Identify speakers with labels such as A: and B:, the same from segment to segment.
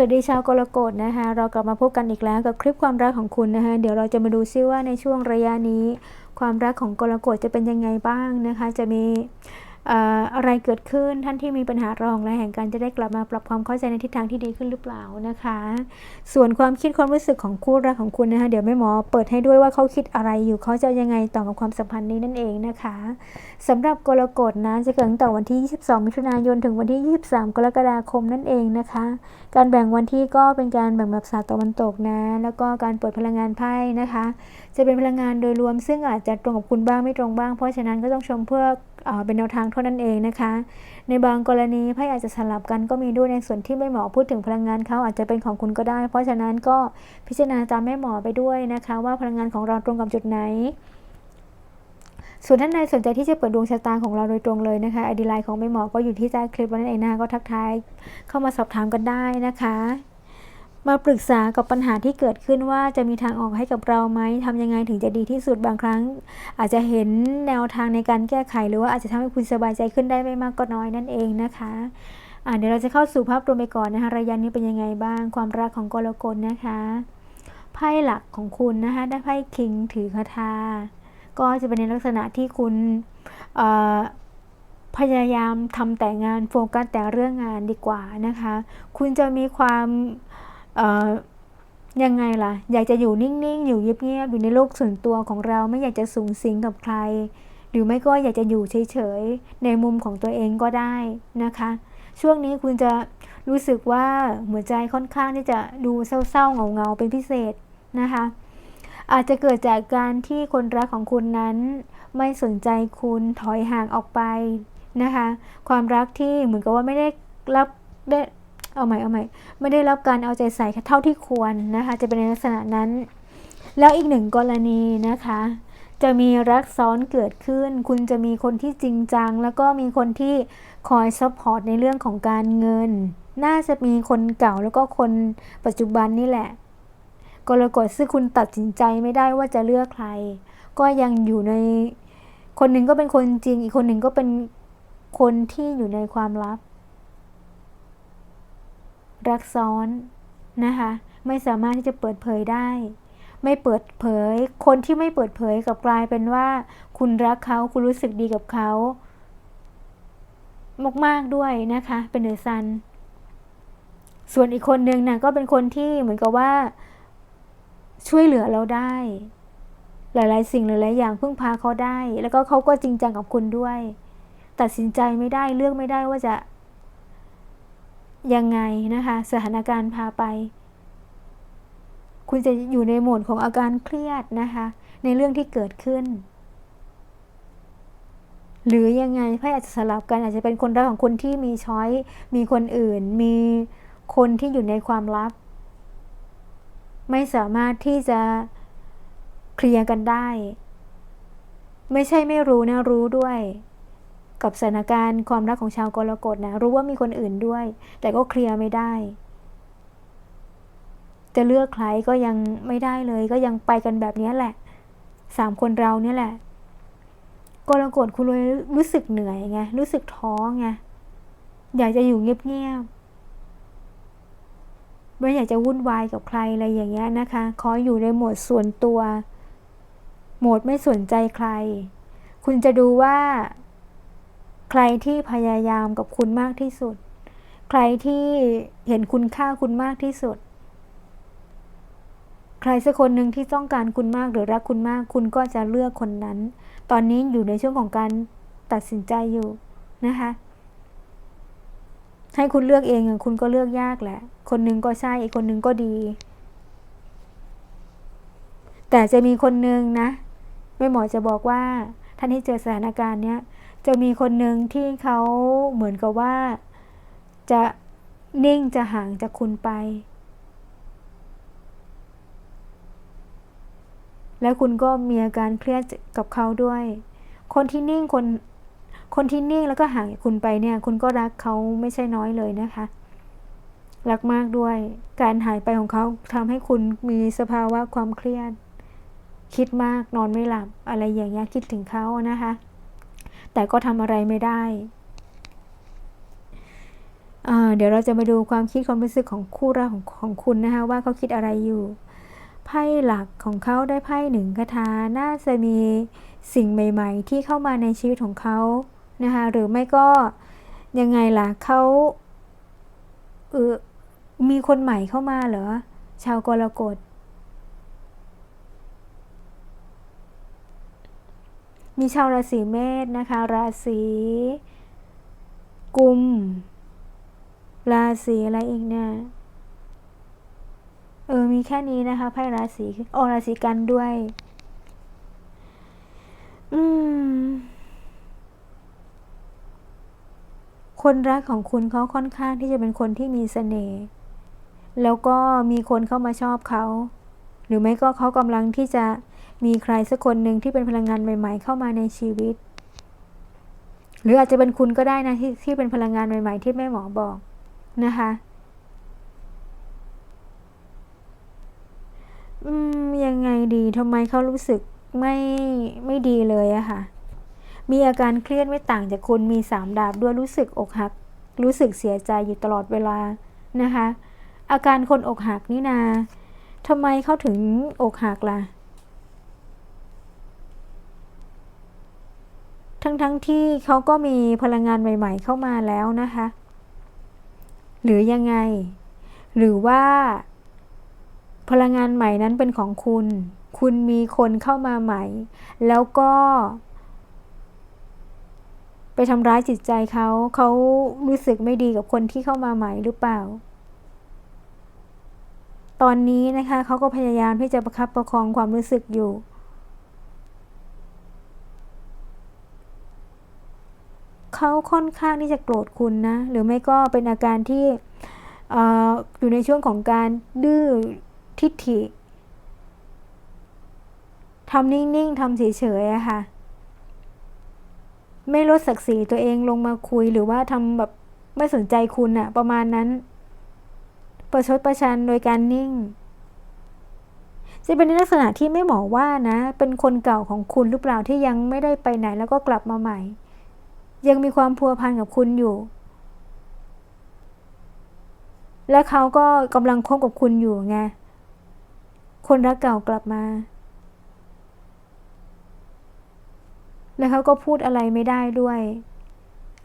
A: วัสดีชาวกรกฎนะคะ เรากลับมาพบกันอีกแล้วกับคลิปความรักของคุณนะคะ เดี๋ยวเราจะมาดูซิว่าในช่วงระยะนี้ ความรักของกรกฎจะเป็นยังไงบ้างนะคะ จะมี อะไรเกิดขึ้นท่านที่มีปัญหารองและแห่งกันจะได้กลับมาปรับความเข้าใจในทิศทางที่ดีขึ้นหรือเปล่านะคะ ส่วนความคิดความรู้สึกของคู่รักของคุณนะคะเดี๋ยวแม่หมอเปิดให้ด้วยว่าเขาคิดอะไรอยู่เขาจะยังไงต่อกับความสัมพันธ์นี้นั่นเองนะคะสำหรับกรกฎนะจะเกิดตั้งแต่วันที่ 22 มิถุนายนถึงวันที่ 23 กรกฎาคมนั่นเองนะคะ การแบ่งวันที่ก็เป็นการแบ่งแบบศาสตร์ตะวันตกนะ แล้วก็การเปิดพลังงานไพ่นะคะ จะเป็นพลังงานโดยรวมซึ่งอาจจะตรงกับคุณบ้างไม่ตรงบ้าง เพราะฉะนั้นก็ต้องชมเพื่อ เป็นแนวทางเท่านั้นเองนะคะ ในบางกรณีไพ่อาจจะสลับกันก็มีด้วยในส่วนที่แม่หมอพูดถึงพลังงานเขาอาจจะเป็นของคุณก็ได้ เพราะฉะนั้นก็พิจารณาตามแม่หมอไปด้วยนะคะ ว่าพลังงานของเราตรงกับจุดไหนส่วนท่านใดสนใจที่จะเปิดดวงชะตาของเราโดยตรงเลยนะคะไอดีไลน์ของแม่หมอก็อยู่ที่ใต้คลิปนั่นเองนะคะก็ทักทายเข้ามาสอบถามกันได้นะคะ มาปรึกษากับปัญหาที่เกิดขึ้นว่าจะมีทางออกให้กับเราไหมทำยังไงถึงจะดีที่สุดบางครั้ง อาจจะเห็นแนวทางในการแก้ไข หรือว่าอาจจะทำให้คุณสบายใจขึ้นได้ไม่มากก็น้อยนั่นเองนะคะอ่าเดี๋ยวเราจะเข้าสู่ภาพรวมไปก่อนนะคะระยะนี้เป็นยังไงบ้าง ความรักของกรกฎนะคะไพ่หลักของคุณนะคะได้ไพ่คิงถือคาถาก็จะเป็นในลักษณะที่คุณพยายามทำแต่งานโฟกัสแต่เรื่องงานดีกว่านะคะ คุณจะมีความ ยังไงล่ะ อยากจะอยู่นิ่งๆ อยู่เงียบๆ อยู่ในโลกส่วนตัวของเราไม่อยากจะสูงสิงกับใคร หรือไม่ก็อยากจะอยู่เฉยๆ ในมุมของตัวเองก็ได้นะคะ ช่วงนี้คุณจะรู้สึกว่าหัวใจค่อนข้างที่จะดูเศร้าๆเงาๆเป็นพิเศษนะคะ อาจจะเกิดจากการที่คนรักของคุณนั้น ไม่สนใจคุณถอยห่างออกไปนะคะ ความรักที่เหมือนกับว่าไม่ได้รับได้ เอาใหม่เอาใหม่ไม่ได้รับการเอาใจใส่เท่าที่ควรนะคะจะเป็นในลักษณะนั้น แล้วอีกหนึ่งกรณีนะคะ จะมีรักซ้อนเกิดขึ้น คุณจะมีคนที่จริงจัง แล้วก็มีคนที่คอยซัพพอร์ตในเรื่องของการเงิน น่าจะมีคนเก่าแล้วก็คนปัจจุบันนี่แหละกรกฎซึ่งคุณตัดสินใจไม่ได้ว่าจะเลือกใคร ก็ยังอยู่ในคนหนึ่งก็เป็นคนจริง อีกคนหนึ่งก็เป็นคนที่อยู่ในความลับ รักซ้อนนะคะ ไม่สามารถที่จะเปิดเผยได้ ไม่เปิดเผย คนที่ไม่เปิดเผยกับกลายเป็นว่า คุณรักเขาคุณรู้สึกดีกับเขา มากๆด้วยนะคะ เป็นเดอซัน ส่วนอีกคนนึงนะก็เป็นคนที่เหมือนกับว่า ช่วยเหลือเราได้ หลาย ๆ สิ่งหลายๆอย่างพึ่งพาเขาได้ แล้วก็เขาก็จริงจังกับคุณด้วย ตัดสินใจไม่ได้เลือกไม่ได้ว่าจะ ยังไงนะคะ สถานการณ์พาไป คุณจะอยู่ในโหมดของอาการเครียดนะคะ ในเรื่องที่เกิดขึ้น หรือยังไงไพ่อาจจะสลับกันอาจจะเป็นคนรักของคนที่มีช้อย มีคนอื่น มีคนที่อยู่ในความลับ ไม่สามารถที่จะเคลียร์กันได้ ไม่ใช่ไม่รู้นะรู้ด้วย กับสถานการณ์ความรักของชาวกรกฎนะรู้ว่ามีคนอื่นด้วย แต่ก็เคลียร์ไม่ได้ จะเลือกใครก็ยังไม่ได้เลย ก็ยังไปกันแบบนี้แหละสามคนเราเนี่ยแหละ กรกฎคุณเลยรู้สึกเหนื่อยไงรู้สึกท้อไงอยากจะอยู่เงียบๆไม่อยากจะวุ่นวายกับใครอะไรอย่างเงี้ยนะคะ ขออยู่ในโหมดส่วนตัว โหมดไม่สนใจใคร คุณจะดูว่า ใครที่พยายามกับคุณมากที่สุด ใครที่เห็นคุณค่าคุณมากที่สุด ใครสักคนหนึ่งที่ต้องการคุณมากหรือรักคุณมาก คุณก็จะเลือกคนนั้น ตอนนี้อยู่ในช่วงของการตัดสินใจอยู่นะคะให้คุณเลือกเองคุณก็เลือกยากแหละ คนหนึงก็ใช่อีกคนหนึงก็ดี แต่จะมีคนหนึงนะแม่หมอจะบอกว่าท่านที่เจอสถานการณ์เนี้ย จะมีคนหนึ่งที่เขาเหมือนกับว่าจะนิ่งจะห่างจากคุณไป แล้วคุณก็มีอาการเครียดกับเขาด้วย คนที่นิ่งคน คนที่นิ่งแล้วก็ห่างจากคุณไปเนี่ย คุณก็รักเขาไม่ใช่น้อยเลยนะคะ รักมากด้วย การหายไปของเขาทำให้คุณมีสภาวะความเครียด คิดมากนอนไม่หลับ อะไรอย่างเงี้ยคิดถึงเขานะคะ แต่ก็ทำอะไรไม่ได้ เดี๋ยวเราจะมาดูความคิดความรู้สึกของคู่รักของของคุณนะคะว่าเขาคิดอะไรอยู่ ไพ่หลักของเขาได้ไพ่หนึ่งคาถาน่าจะมีสิ่งใหม่ ๆ ที่เข้ามาในชีวิตของเขานะคะหรือไม่ก็ยังไงล่ะเขาเออมีคนใหม่เข้ามาเหรอชาวกรกฎ มีชาวราศีเมษนะคะ ราศีกุม ราศีอะไรอีกเนี่ยเออ มีแค่นี้นะคะไพ่ราศีโอราศีกันด้วย อืม คนรักของคุณเขาค่อนข้างที่จะเป็นคนที่มีเสน่ห์ แล้วก็มีคนเข้ามาชอบเขา หรือไม่ก็เขากำลังที่จะ มีใครสักคนหนึ่งที่เป็นพลังงานใหม่ ๆ เข้ามาในชีวิต หรืออาจจะเป็นคุณก็ได้นะที่ที่เป็นพลังงานใหม่ ๆ ที่แม่หมอบอกนะคะอืมยังไงดีทำไมเขารู้สึกไม่ไม่ดีเลยอะค่ะ มีอาการเครียดไม่ต่างจากคุณมีสามดาบด้วยรู้สึกอกหัก รู้สึกเสียใจอยู่ตลอดเวลานะคะ อาการคนอกหักนี่นาทำไมเขาถึงอกหักล่ะ ทั้งๆทที่เขาก็มีพลังงานใหม่ ๆ เข้ามาแล้วนะคะ หรือยังไง หรือว่า พลังงานใหม่นั้นเป็นของคุณ คุณมีคนเข้ามาใหม่ แล้วก็ ไปทำร้ายจิตใจเขาเขารู้สึกไม่ดีกับคนที่เข้ามาใหม่หรือเปล่า ตอนนี้นะคะเขาก็พยายามที่จะประคับประคองความรู้สึกอยู่ เขาค่อนข้างที่จะโกรธคุณนะ หรือไม่ก็เป็นอาการที่ออยู่ในช่วงของการดื้อทิฐิทำนิ่งๆทำเฉยๆอะค่ะ ไม่ลดศักดิ์ศรีตัวเองลงมาคุยหรือว่าทำแบบไม่สนใจคุณอะประมาณนั้น ประชดประชันโดยการนิ่ง จะเป็นในลักษณะที่ไม่หมอว่านะ เป็นคนเก่าของคุณหรือเปล่าที่ยังไม่ได้ไปไหนแล้วก็กลับมาใหม่ ยังมีความพัวพันกับคุณอยู่ และเขาก็กำลังคบกับคุณอยู่ไง คนรักเก่ากลับมา แล้วเขาก็พูดอะไรไม่ได้ด้วย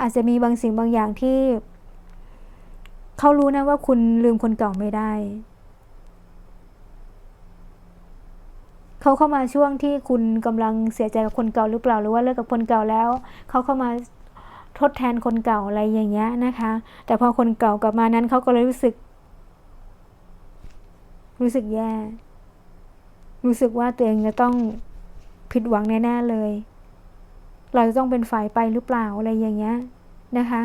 A: อาจจะมีบางสิ่งบางอย่างที่ เขารู้นะว่าคุณลืมคนเก่าไม่ได้ เขาเข้ามาช่วงที่คุณกำลังเสียใจกับคนเก่าหรือเปล่าหรือว่าเลิกกับคนเก่าแล้ว เขาเข้ามา ทดแทนคนเก่าอะไรอย่างเงี้ยนะคะ แต่พอคนเก่ากลับมานั้นเขาก็เลยรู้สึก รู้สึกแย่ รู้สึกว่าตัวเองจะต้องผิดหวังแน่ๆเลย เราจะต้องเป็นฝ่ายไปหรือเปล่าอะไรอย่างเงี้ยนะคะ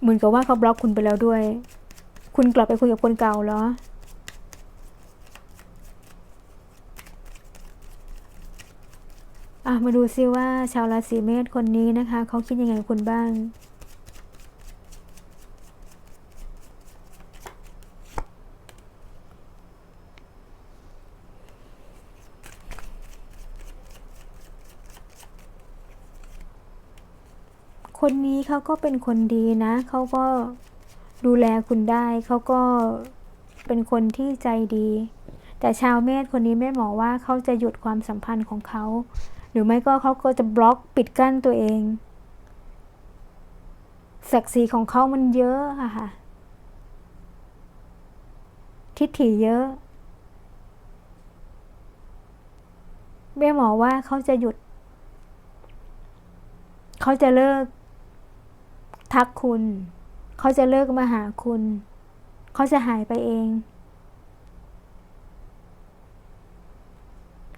A: เหมือนกับว่าเขาบล็อกคุณไปแล้วด้วย คุณกลับไปคุยกับคนเก่าเหรอ อะมาดูซิว่าชาวราศีเมษคนนี้นะคะ เขาคิดยังไงคุณบ้าง คนนี้เขาก็เป็นคนดีนะ เขาก็ดูแลคุณได้ เขาก็เป็นคนที่ใจดี แต่ชาวเมษคนนี้แม่หมอว่าเขาจะหยุดความสัมพันธ์ของเขา รือไม่ก็เขาก็จะบล็อกปิดกั้นตัวเองศักดิ์ศรีของเขามันเยอะอะค่ะ ทิฏฐิเยอะแม่หมอว่าเขาจะหยุด เขาจะเลิก ทักคุณ เขาจะเลิกมาหาคุณ เขาจะหายไปเอง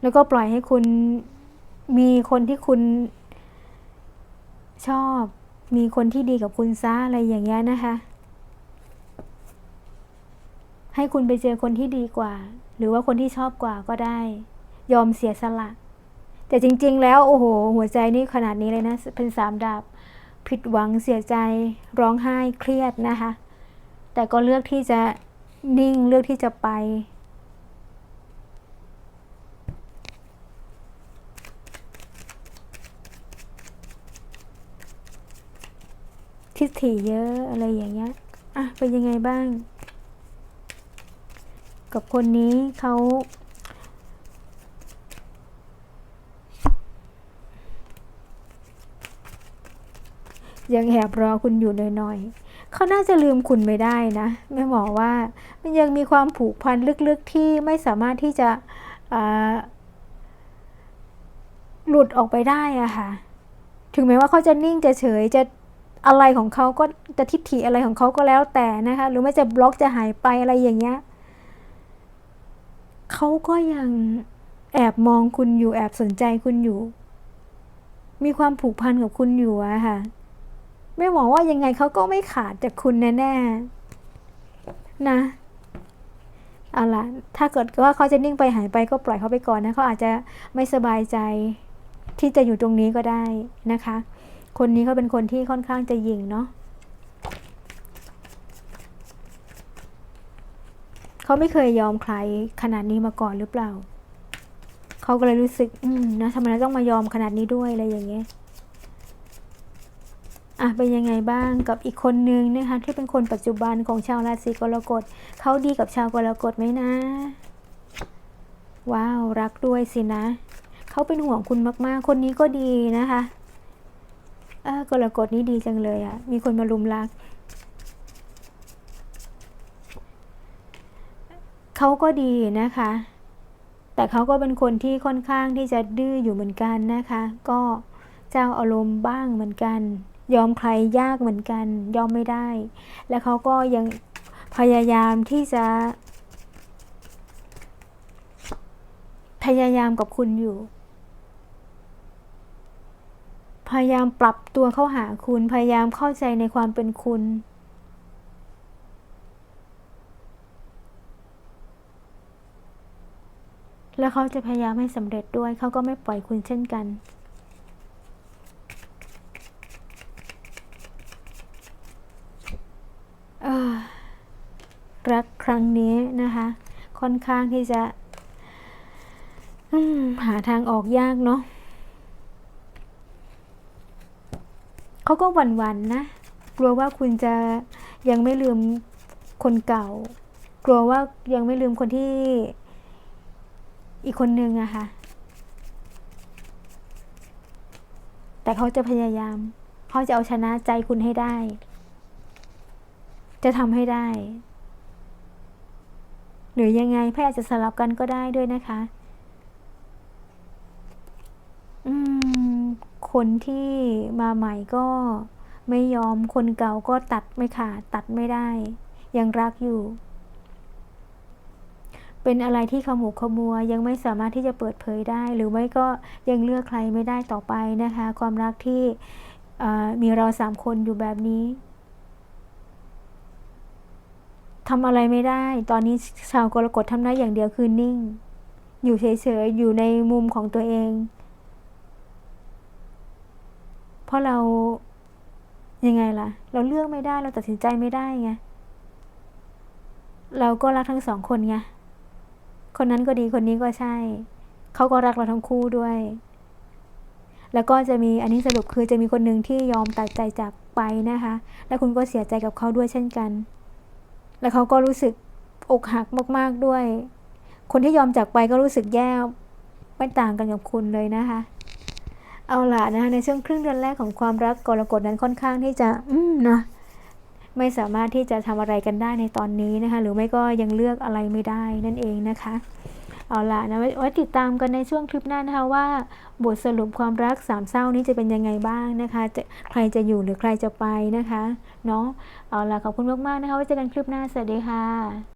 A: แล้วก็ปล่อยให้คุณ มีคนที่คุณชอบ มีคนที่ดีกับคุณซะอะไรอย่างเงี้ยนะคะ ให้คุณไปเจอคนที่ดีกว่า หรือว่าคนที่ชอบกว่าก็ได้ ยอมเสียสละ แต่จริง ๆ แล้วโอ้โห หัวใจนี่ขนาดนี้เลยนะ เป็นสามดาบ ผิดหวังเสียใจ ร้องไห้เครียดนะคะ แต่ก็เลือกที่จะนิ่งเลือกที่จะไป ทิฏฐิเยอะอะไรอย่างเงี้ยอะเป็นยังไงบ้าง กับคนนี้เขายังแอบรอคุณอยู่หน่อยๆ เขาน่าจะลืมคุณไม่ได้นะแม่หมอว่ามันยังมีความผูกพันลึกๆที่ไม่สามารถที่จะหลุดออกไปได้อะค่ะ ถึงแม้ว่าเขาจะนิ่งจะเฉยจะ อะไรของเขาก็จะทิฏฐิอะไรของเขาก็แล้วแต่นะคะ หรือไม่จะบล็อกจะหายไปอะไรอย่างเงี้ยเขาก็ยังแอบมองคุณอยู่แอบสนใจคุณอยู่ มีความผูกพันกับคุณอยู่อะค่ะไม่หมอว่ายังไงเขาก็ไม่ขาดจากคุณแน่ๆนะเอาละถ้าเกิดว่าเขาจะนิ่งไปหายไปก็ปล่อยเขาไปก่อนนะเขาอาจจะไม่สบายใจที่จะอยู่ตรงนี้ก็ได้นะคะ คนนี้เขาเป็นคนที่ค่อนข้างจะยิงเนาะเขาไม่เคยยอมใครขนาดนี้มาก่อนหรือเปล่า เขาก็เลยรู้สึก อืมนะทำไมเราต้องมายอมขนาดนี้ด้วยอะไรอย่างเงี้ยอะเป็นยังไงบ้างกับอีกคนนึงนะคะที่เป็นคนปัจจุบันของชาวราศีกรกฎเขาดีกับชาวกรกฎไหมนะ ว้าว รักด้วยสินะ เขาเป็นห่วงคุณมากๆ คนนี้ก็ดีนะคะ กรกฎนี้ดีจังเลยอะ่ะ มีคนมาลุมรัก เขาก็ดีนะคะ แต่เขาก็เป็นคนที่ค่อนข้างที่จะดื้ออยู่เหมือนกันนะคะ ก็เจ้าอารมณ์บ้างเหมือนกัน ยอมใครยากเหมือนกัน ยอมไม่ได้ และเขาก็ยังพยายามที่จะ พยายามกับคุณอยู่ พยายามปรับตัวเข้าหาคุณ พยายามเข้าใจในความเป็นคุณ แล้วเขาจะพยายามให้สำเร็จด้วย เขาก็ไม่ปล่อยคุณเช่นกันรักครั้งนี้นะคะ ค่อนข้างที่จะหาทางออกยากเนาะ เขาก็หวั่นๆนะ กลัวว่าคุณจะยังไม่ลืมคนเก่า กลัวว่ายังไม่ลืมคนที่อีกคนนึงอะคะ่ะ แต่เขาจะพยายาม เขาจะเอาชนะใจคุณให้ได้ จะทำให้ได้ หรือยังไงแพทย์จะสลับกันก็ได้ด้วยนะคะ อืม คนที่มาใหม่ก็ไม่ยอมคนเก่าก็ตัดไม่ขาดตัดไม่ได้ ยังรักอยู่ เป็นอะไรที่ขมุกขมัวยังไม่สามารถที่จะเปิดเผยได้ หรือไม่ก็ยังเลือกใครไม่ได้ต่อไปนะคะ ความรักที่มีเราสามคนอยู่แบบนี้ทำอะไรไม่ได้ ตอนนี้ชาวกรกฎทำได้อย่างเดียวคือนิ่ง อยู่เฉยๆ อยู่ในมุมของตัวเอง เพราะเรายังไงล่ะ เราเลือกไม่ได้เราตัดสินใจไม่ได้ไงเราก็รักทั้งสองคนไงคนนั้นก็ดีคนนี้ก็ใช่ เขาก็รักเราทั้งคู่ด้วย แล้วก็จะมีอันนี้สรุปคือจะมีคนหนึ่งที่ยอมตัดใจจากไปนะคะ และคุณก็เสียใจกับเขาด้วยเช่นกัน แล้วเขาก็รู้สึกอกหักมากๆด้วย คนที่ยอมจากไปก็รู้สึกแย่ไม่ต่างกันกับคุณเลยนะคะ เอาล่ะนะคะในช่วงครึ่งเดือนแรกของความรักกรกฎนั้นค่อนข้างที่จะ อืมนะไม่สามารถที่จะทำอะไรกันได้ในตอนนี้นะคะ หรือไม่ก็ยังเลือกอะไรไม่ได้นั่นเองนะคะ เอาล่ะนะไว้ติดตามกันในช่วงคลิปหน้านะคะว่า บทสรุปความรักสามเศร้านี้จะเป็นยังไงบ้างนะคะจะใครจะอยู่หรือใครจะไปนะคะเนาะเอาล่ะขอบคุณมากๆนะคะไว้เจอกันคลิปหน้าสวัสดีค่ะ